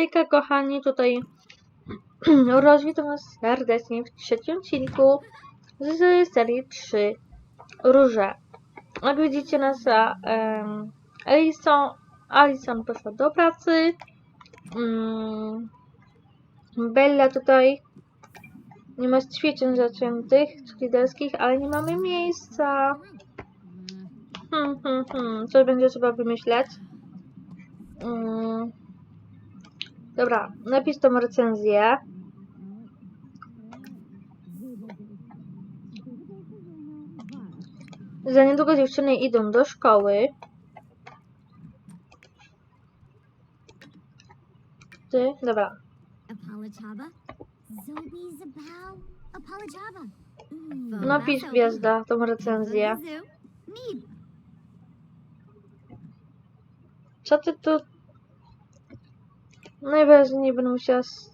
Hejka kochani, tutaj Roż, witam was serdecznie w trzecim odcinku z serii 3 Róże. Jak widzicie nasza um, Alison, Alison poszła do pracy. Mm, Bella tutaj nie ma ćwiczeń zaczętych, liderskich, ale nie mamy miejsca. Hmm, hmm, hmm. Co będzie trzeba wymyśleć? Mm. Dobra, napisz tą recenzję. Za niedługo dziewczyny idą do szkoły. Ty? Dobra. Apalachaba? Napisz gwiazda tą recenzję. Co ty tu... Najwyraźniej będę musiała z...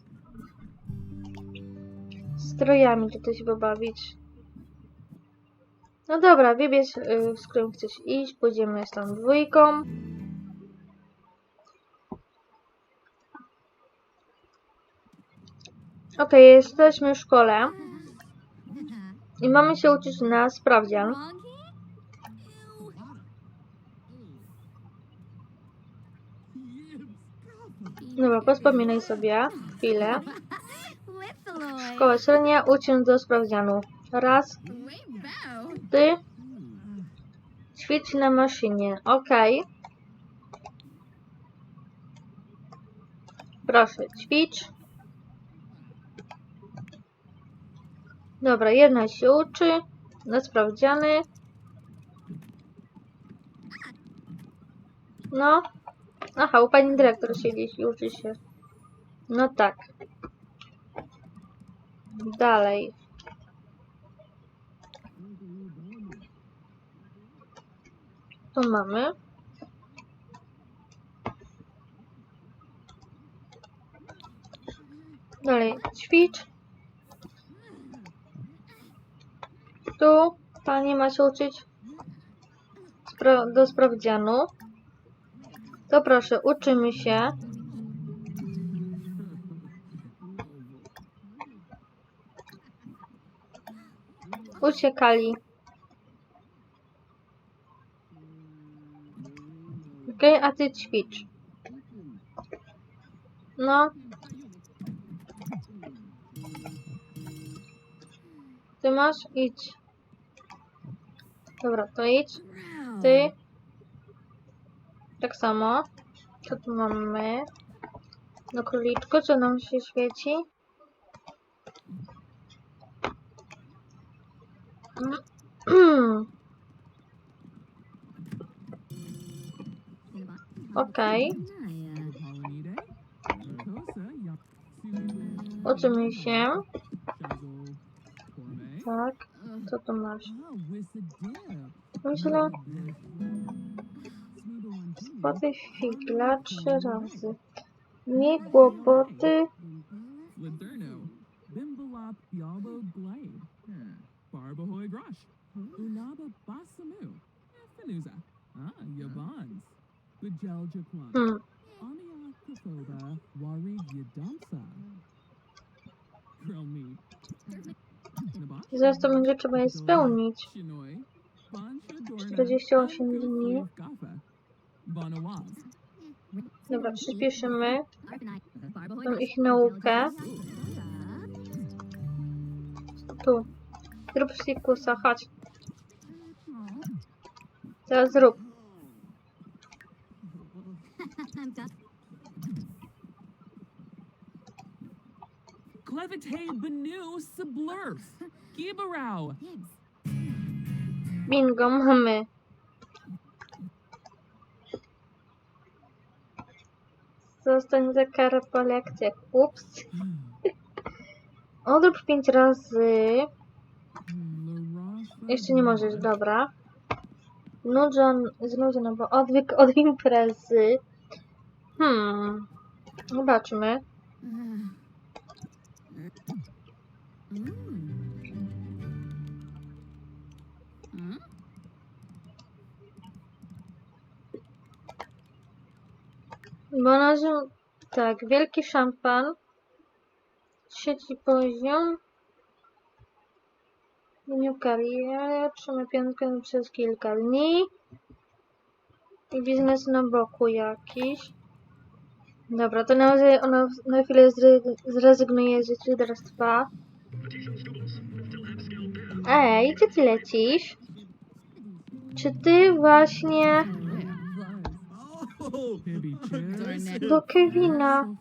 strojami tutaj się pobawić. No dobra, wybierz, y, z którym chcesz iść. Pójdziemy z tą dwójką. Okej, jesteśmy w szkole i mamy się uczyć na sprawdzian. Dobra, pospominaj sobie chwilę. Szkoła średnia, uczeń do sprawdzianu. Raz, ty. Ćwicz na maszynie. Okej. Proszę, ćwicz. Dobra, jedna się uczy. Na sprawdziany. No. Aha, u pani dyrektor siedzi i uczy się. No tak. Dalej. Tu mamy. Dalej, ćwicz. Tu pani ma się uczyć do sprawdzianu. To proszę, uczymy się. Uciekali. Okej, a ty ćwicz. No. Ty masz? Idź. Dobra, to idź. Ty. Tak samo. Co tu mamy? No króliczko, co nam się świeci? Okej. Uczymy się. Tak. Co tu masz? Myślę, spoty figla trzy razy. Miej kłopoty. Barbahoy Grosh, Unaba Basamu, Ah, Yabans, Bajel Jaquan. Ania Kafoba, Wari Yadamsa, Girl Me, Zaraz to będzie trzeba je spełnić. Shinoi, Bansha Dorna, 48 dni. Dobra, przyspieszymy tą ich naukę. Tu. Zrób fikusa, chodź. Teraz zrób. Clevite Benu Sublurf, Gibarau, Bingo, mamy. Zostań za karę po lekcjach. Ups. Odrób 5 razy. Jeszcze nie możesz, dobra. Nudzon, znudzona, bo odwyk od imprezy. Hmm. Zobaczmy. Bo na razie Tak, wielki szampan. Trzeci poziom. Menu kariery. Trzymaj piątkę przez kilka dni. I biznes na boku jakiś. Dobra, to na razie ona na chwilę zre- zrezygnuje z liderstwa. Ej, gdzie ty lecisz? Czy ty właśnie. Do Kevina?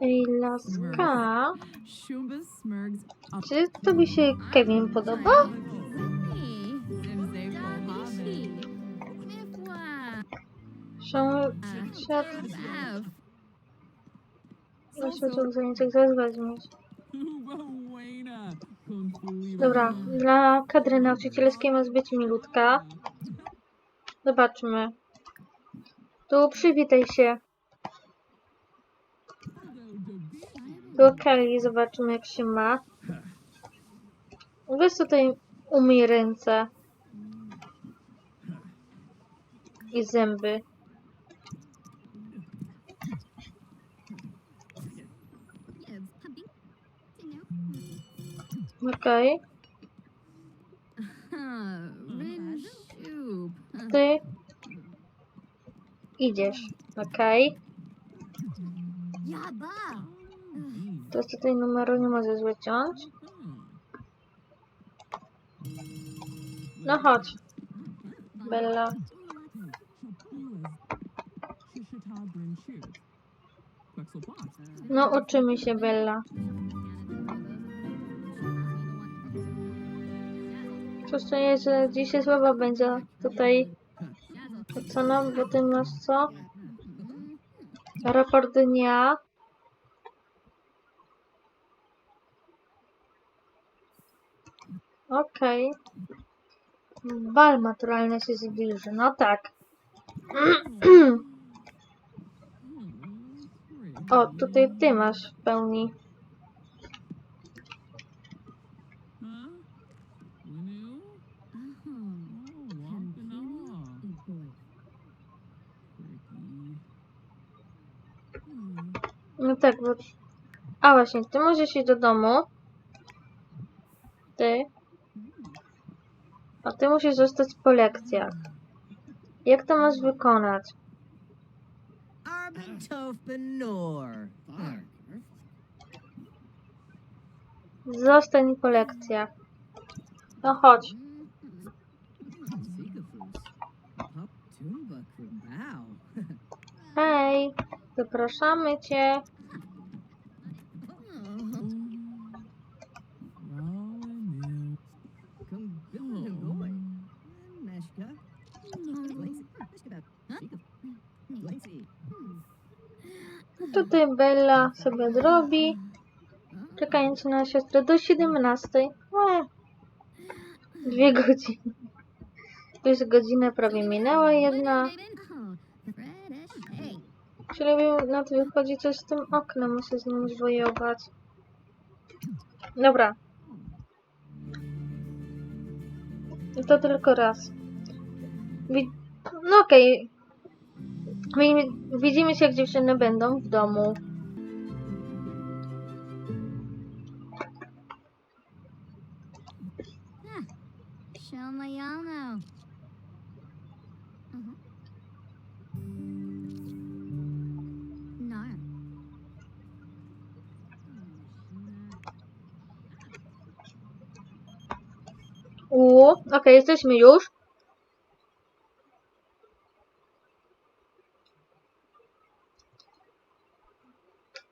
Ej, laska? Czy tobie się Kevin podoba? Świat na światu zajętych zaraz weźmiesz. Dobra, dla kadry nauczycielskiej ma być milutka. Zobaczmy. Tu przywitaj się. Do Kelly zobaczymy jak się ma. Weź tutaj umyj ręce. I zęby. Okej. Ty idziesz. Okej. Teraz tutaj numeru nie możesz wyciąć. No chodź. Bella. No uczymy się Bella. Jest, że dzisiaj słaba będzie tutaj ocena, bo ty masz co? Raport dnia. Okej. Bal maturalny się zbliży, no tak. O, tutaj ty masz w pełni. No tak, bo... A właśnie, ty możesz iść do domu. Ty. A ty musisz zostać po lekcjach. Jak to masz wykonać? Zostań po lekcjach. No chodź. Hej, zapraszamy cię. 16 Bella sobie zrobi. Czekając na siostrę do 17. E, eee. dwie godziny. Już godzinę prawie minęła jedna. Czyli na to wychodzi coś z tym oknem, muszę z nim wojować. Dobra. To tylko raz. No okej, okay. Wi- Widzimy się, jak dziewczyny będą w domu. Shomayano. U, okej, jesteśmy już.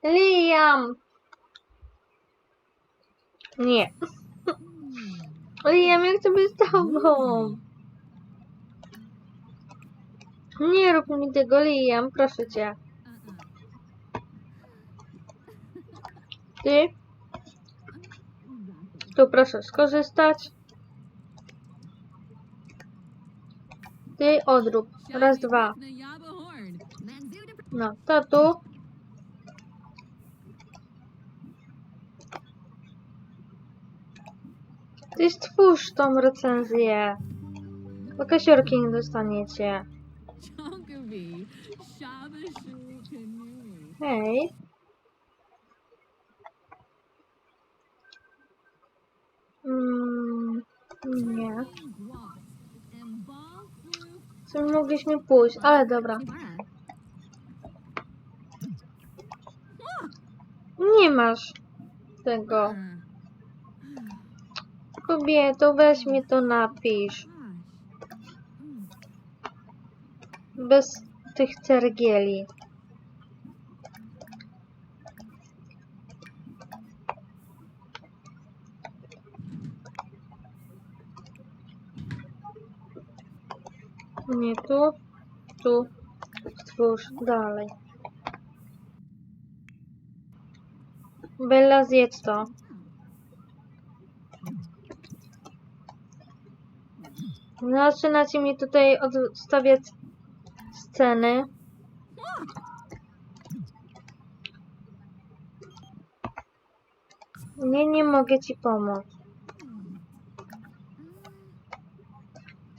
Liam! Nie. Liam, jak to być z tobą? Nie rób mi tego, Liam, proszę cię. Ty? Tu proszę skorzystać. Ty odrób. Raz, dwa. No, to tu. Ty stwórz tą recenzję. Bo kasiorki nie dostaniecie. Hej. Mm, nie. Co my mogliśmy pójść, ale dobra. Nie masz tego. Kobieto, weź mi to napisz. Bez tych cergieli. Nie tu, tu. Stwórz dalej. Bella, zjedz to. Zaczynacie mi tutaj odstawiać sceny. Nie, nie mogę ci pomóc.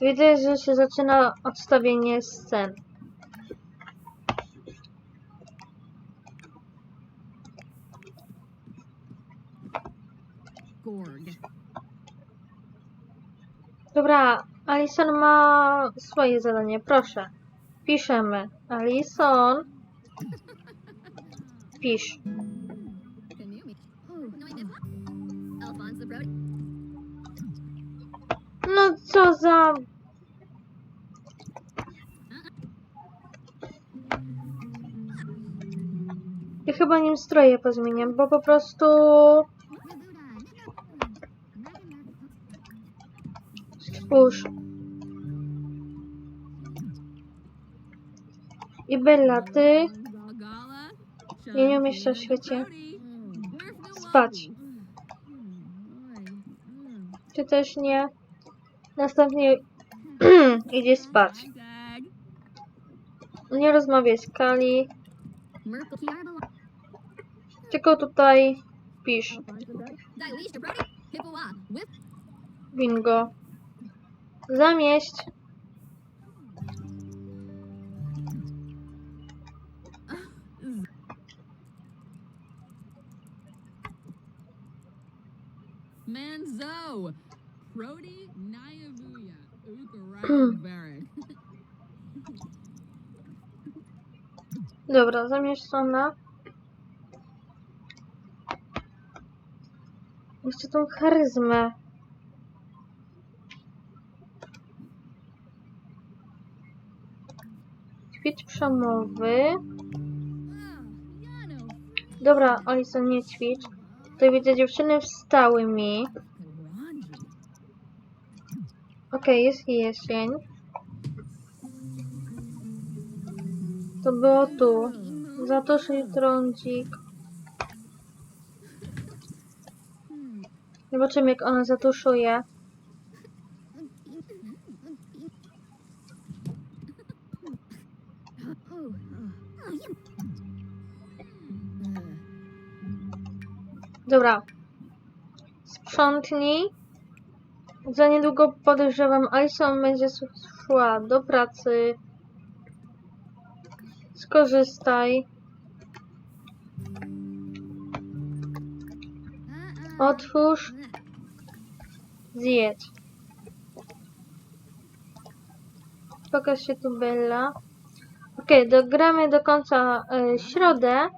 Widzę, że się zaczyna odstawienie scen. Gorg. Dobra, Alison ma swoje zadanie, proszę. Piszemy. Alison. Pisz. No co za... Ja chyba nim stroje pozmieniam, bo po prostu... Spójrz. I Bella, ty. Ja nie umiesz w świecie. Spać. Ty też nie. Następnie idzie spać. Nie rozmawiaj z Kali, tylko tutaj pisz. Bingo. Zamieść. Manzo. Prody. Nyavuya. Barak. Dobra, zamieszczona. Jeszcze tą charyzmę. Ćwicz przemowy. Dobra, Alison, nie ćwicz. Tutaj widzę, dziewczyny wstały mi. Okej, jest jesień. To było tu. Zatoszy trądzik. Zobaczymy, jak ona zatuszuje. Dobra. Sprzątnij. Za niedługo podejrzewam, Alison będzie szła do pracy. Skorzystaj. Otwórz. Zjedz. Pokaż się tu Bella. Okej, dogramy do końca y, środę.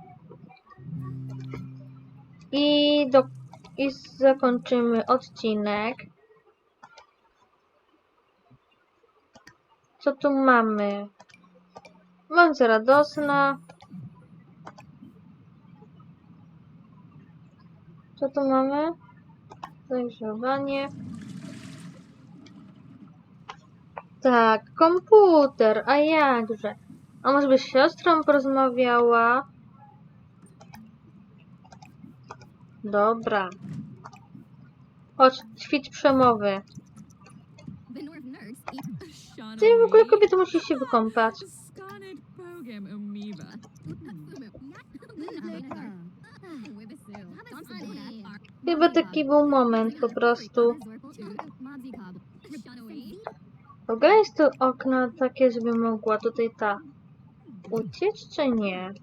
I, do, I zakończymy odcinek. Co tu mamy? Bądź radosna. Co tu mamy? Dojrzewanie. Tak, komputer, a jakże? A może byś z siostrą porozmawiała? Dobra. Chodź, ćwicz przemowy. Ty w ogóle kobieta musi się wykąpać. Chyba taki był moment po prostu. W ogóle jest to okno takie, żeby mogła tutaj ta uciec, czy nie?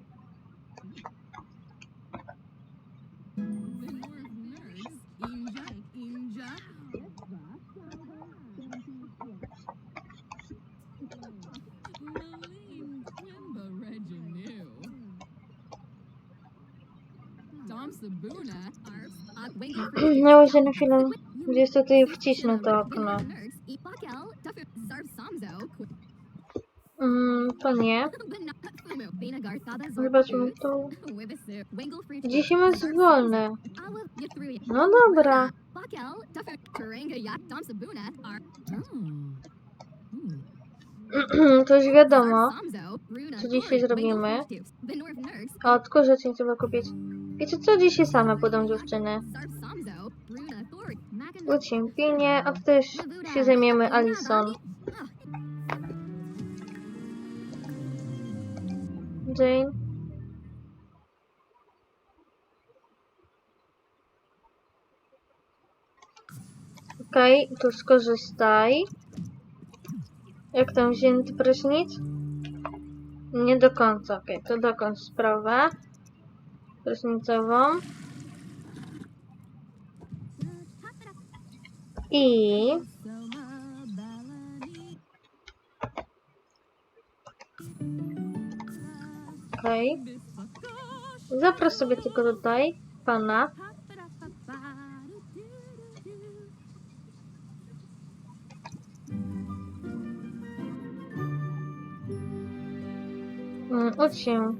Miało się na chwilę gdzieś tutaj wcisnąć to okno. Mm, to nie. Zobaczmy tu. Gdzieś jest wolne. No dobra. To już wiadomo. Co dzisiaj zrobimy? A tylko rzeczy nie trzeba kupić. Wiecie co? Dzisiaj same pójdą dziewczyny. Pilnie, a też się zajmiemy Alison. Jane. Okej, tu skorzystaj. Jak tam wzięty prysznic? Nie do końca, okej, to dokończ sprawę. Prysznicową. I... Okej. Zaproś sobie tylko tutaj pana. Mm, Ucz się.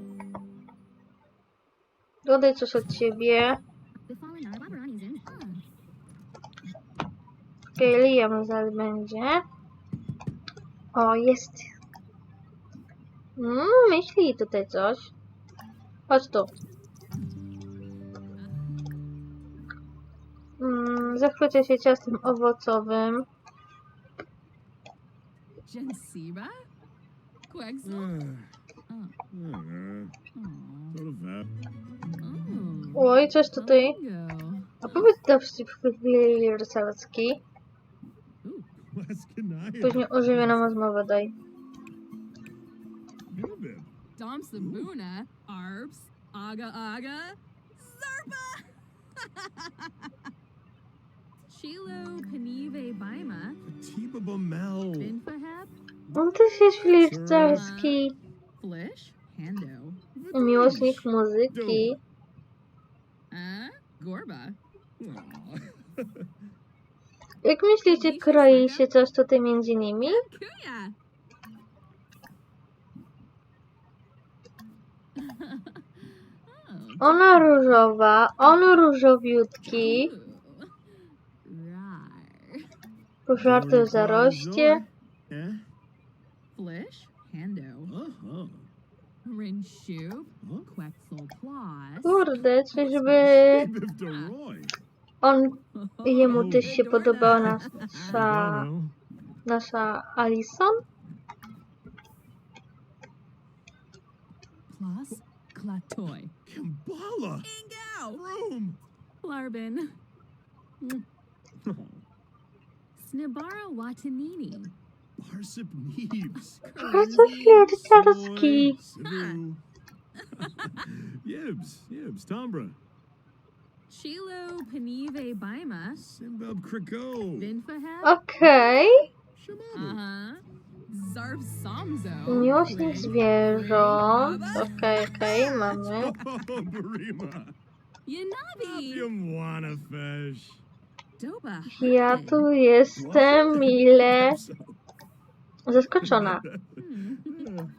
Dodaj coś od in. Okej, Liam zaraz będzie. O, jest. Mm, myśli tutaj coś. Chodź tu. Mm, zachwycę się ciastem owocowym. Jensiba? Quexel? Oh. Oj, coś tutaj. A powiedz do chwili rycerski. Leskanaya. Później ożywioną rozmowę daj. Bib. Dom Sabuna, Arbs, Aga Aga, Zarpa! Chilo Panive Baima, Tiba Bamel. Binfaheb, On też jest flirzerski. Miłośnik muzyki. Gorba. Jak myślicie, kroi się coś tutaj między nimi? Ona różowa, on różowiutki. Pożarty w zaroście. Eh? Flish, Hando, Kurde, czyżby Deroy. on jemu też się podobała nasza, No. nasza Alison? Plus, Klatoy. Kimbala. Room. Larbin. Oh. Snibara Watanini. Barsip Neebs. Bardzo flirzerski. Sibu. Yibs. Yibs. Tombra. Chilo Panive Baima. Simbab Kriko. Binfaheb. Okej. Shamabu. Uh-huh. Zarb Samzo. Miłośnik zwierząt. Okej, okej, mamy. Yanabi. You wanna fish? Doba. Ja tu jestem mile zaskoczona. Hmm.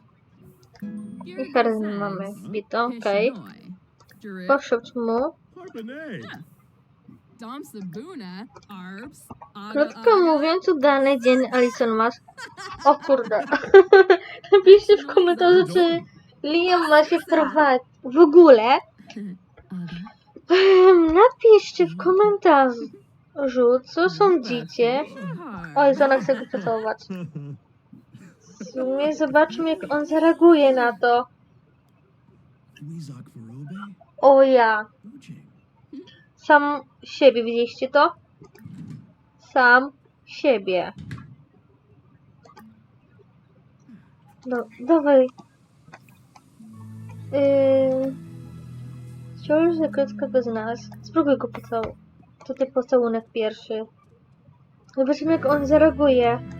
I charyzmę mamy wbitą, okej. Poszedł mu. Krótko mówiąc, udany dzień Alison masz. O kurde. Napiszcie w komentarzu, czy Liam ma się wprowadzić. W ogóle napiszcie w komentarzu, co sądzicie. Oj, Zona chce go pocałować. Sumie zobaczmy, jak on zareaguje na to. O ja. Sam siebie, widzieliście to? Sam siebie. Do, dawaj. Yy... Wciąż zakrotka go znalazł. Spróbuj go pocałować. To ty pocałunek pierwszy. Zobaczymy jak on zareaguje.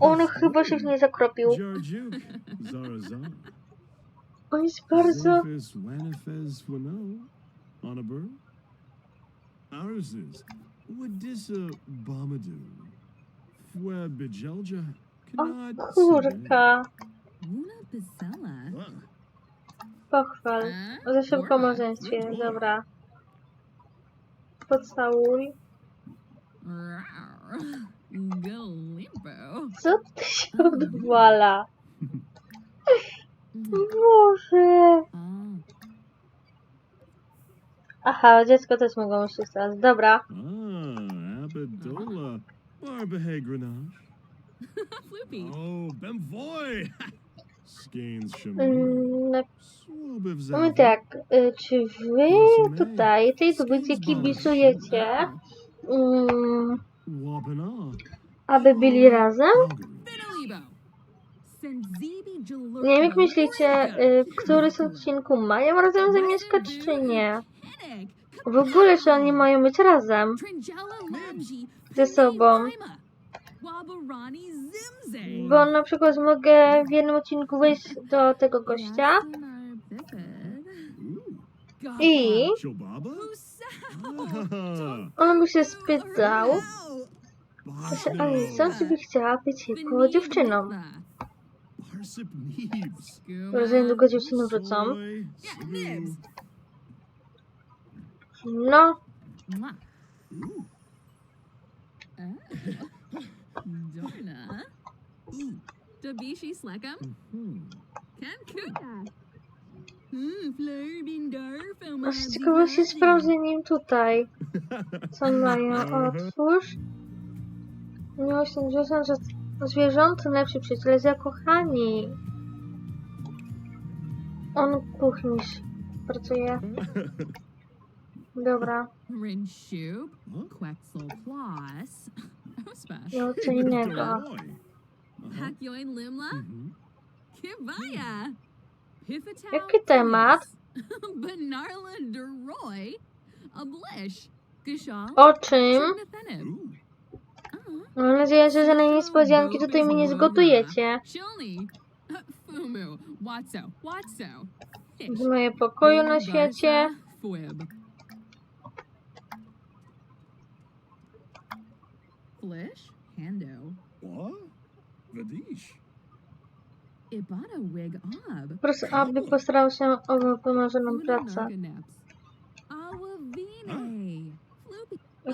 On chyba się w nie zakropił. On jest bardzo... O kurka. Pochwal. Za szybko małżeństwie. Dobra. Pocałuj. Rawr. Co ty się odwala? Boże. Ah. Aha, dziecko też mogło myśleć teraz. Dobra. Ah, Abadola. Barbahe Grenache. Floopy. Oh, Bemvoy. Skeins Shaman. Mm, Zavi. tak. y, Czy wy tutaj, tej trójcy kibicujecie, mm. Aby byli razem? Nie wiem jak myślicie, y, w którym z odcinku mają razem zamieszkać, czy nie? W ogóle, czy oni mają być razem? Ze sobą. Bo na przykład mogę w jednym odcinku wejść do tego gościa i on by się spytał, że Alisa, czy by chciała być jego dziewczyną. Barsip Neebs. Że za niedługo dziewczyny wrócą. No. Dorna. Hmm. Cancun. Darf. aż z ciekawości sprawdzę nim tutaj. Co mają? Otwórz. Miłość ten zwierząt, że zwierząt to najlepszy przyjaciel, zakochani. On kuchni pracuje. Dobra, Rinshoop. Huh? Quetzal Plus. Ospash. miał co innego. Hakyoin Limla. Pithatow. Jaki temat? Benarla Deroy. Ablish. O czym? Mam nadzieję, że żadnej niespodzianki tutaj mi nie zgotujecie. Shilni. Fumu. Watso. Watso. W moje pokoju na świecie. Flish. Hando. What? Vadish. Ibana wig ob. Po prostu, aby postarał się o wymarzoną pracę.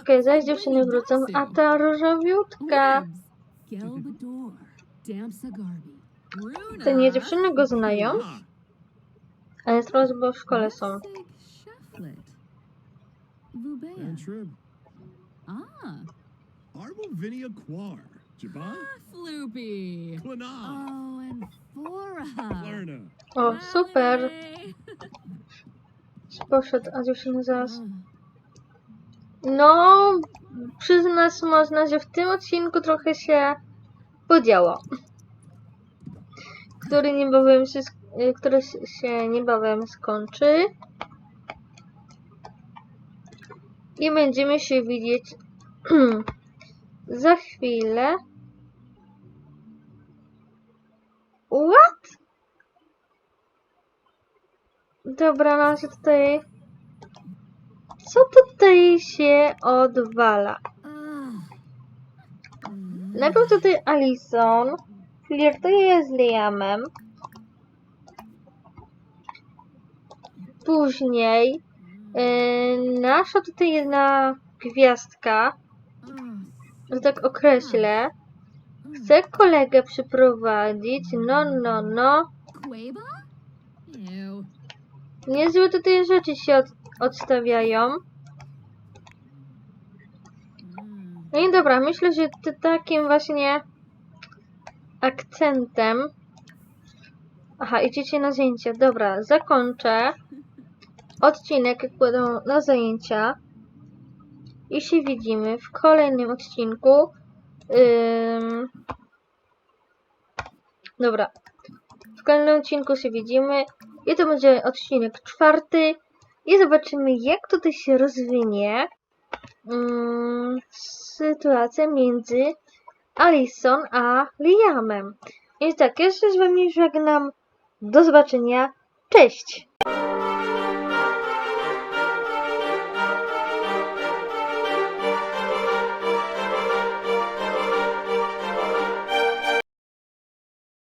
Okej, zaś dziewczyny wrócą, a ta różowiutka. Te nie dziewczyny go znają, ale teraz bo w szkole są. Oh. O, super. Poszedł, a dziewczyny zaraz. No, przyznać można, że w tym odcinku trochę się podziało. Który niebawem się, y, który się niebawem skończy. I będziemy się widzieć za chwilę. What? Dobra, nam się tutaj co tutaj się odwala? Najpierw tutaj Alison flirtuje z Liamem. Później yy, nasza tutaj jedna gwiazdka, że tak określę, chce kolegę przyprowadzić. No, no, no. Niezłe tutaj rzeczy się od, odstawiają. No i dobra, myślę, że takim właśnie akcentem. Aha, idziecie na zajęcia. Dobra, zakończę odcinek, jak pójdą na zajęcia. I się widzimy w kolejnym odcinku Ym... Dobra. W kolejnym odcinku się widzimy. I to będzie odcinek czwarty. I zobaczymy, jak tutaj się rozwinie ym, sytuacja między Alison a Liamem. Więc tak, jeszcze z wami żegnam. Do zobaczenia. Cześć!